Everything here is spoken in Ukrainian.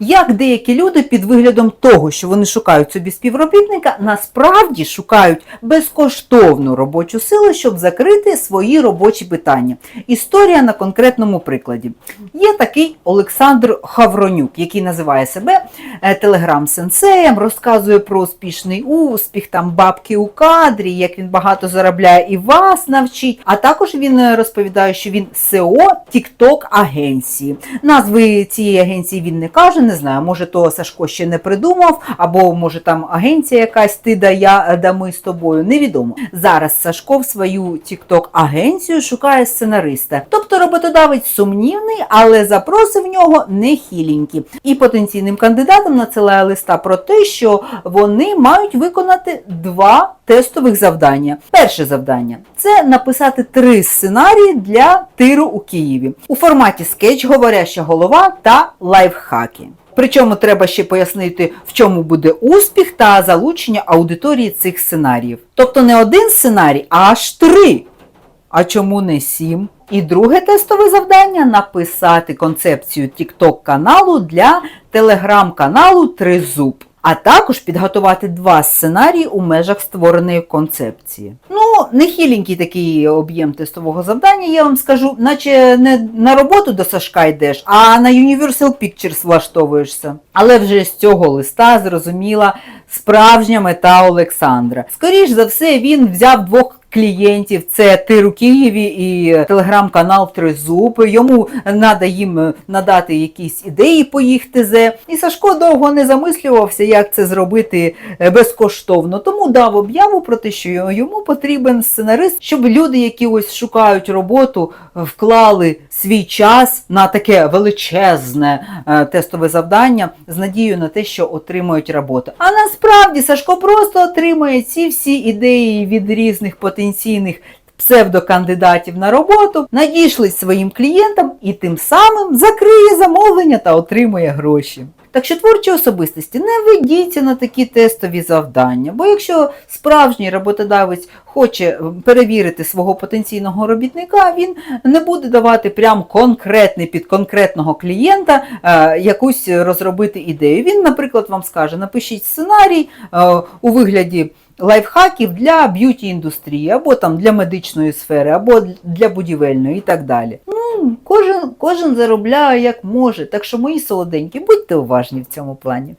як деякі люди під виглядом того, що вони шукають собі співробітника, насправді шукають безкоштовну робочу силу, щоб закрити свої робочі питання. Історія на конкретному прикладі. Є такий Олександр Хавронюк, який називає себе телеграм-сенсеєм, розказує про успішний успіх, там бабки у кадрі, як він багато заробляє і вас навчить. А також він е, розповідає, що він СЕО TikTok агенції. Назви цієї агенції він не каже, не знаю, може то Сашко ще не придумав, або може там агенція якась ти да я е, да ми з тобою. Невідомо. Зараз Сашко в свою TikTok агенцію шукає сценариста. Тобто роботодавець сумнівний, але запроси в нього не хіленькі. І потенційним кандидатам надсилає листа про те, що вони мають виконати два тестових завдання. Перше завдання це написати три сценарії для тиру у Києві у форматі скетч, говоряща голова та лайфхаки. Причому треба ще пояснити, в чому буде успіх та залучення аудиторії цих сценаріїв. Тобто не один сценарій, а аж три. А чому не сім? І друге тестове завдання написати концепцію TikTok каналу для телеграм-каналу Тризуб. А також підготувати два сценарії у межах створеної концепції. Ну, нехиленький такий об'єм тестового завдання, я вам скажу, наче не на роботу до Сашка йдеш, а на Universal Pictures влаштовуєшся. Але вже з цього листа зрозуміла справжня мета Олександра. Скоріш за все, він взяв двох клієнтів, це Тир у Києві і телеграм-канал Тризуб. Йому треба їм е, надати якісь ідеї по їх ТЗ. І Сашко довго не замислювався, як це зробити е, безкоштовно. Тому дав об'яву про те, що йому потрібен сценарист, щоб люди, які ось шукають роботу, вклали свій час на таке величезне е, тестове завдання з надією на те, що отримують роботу. А насправді Сашко просто отримує ці всі ідеї від різних потенційних псевдокандидатів на роботу, надійшли своїм клієнтам і тим самим закриє замовлення та отримує гроші. Так що творчі особистості не ведіться на такі тестові завдання, бо якщо справжній роботодавець хоче перевірити свого потенційного робітника, він не буде давати прям конкретний під конкретного клієнта е, якусь розробити ідею. Він, наприклад, вам скаже: напишіть сценарій е, у вигляді лайфхаків для б'юті індустрії, або там для медичної сфери, або для будівельної і так далі. Ну, кожен, кожен заробляє як може. Так що, мої солоденькі, будьте уважні в цьому плані.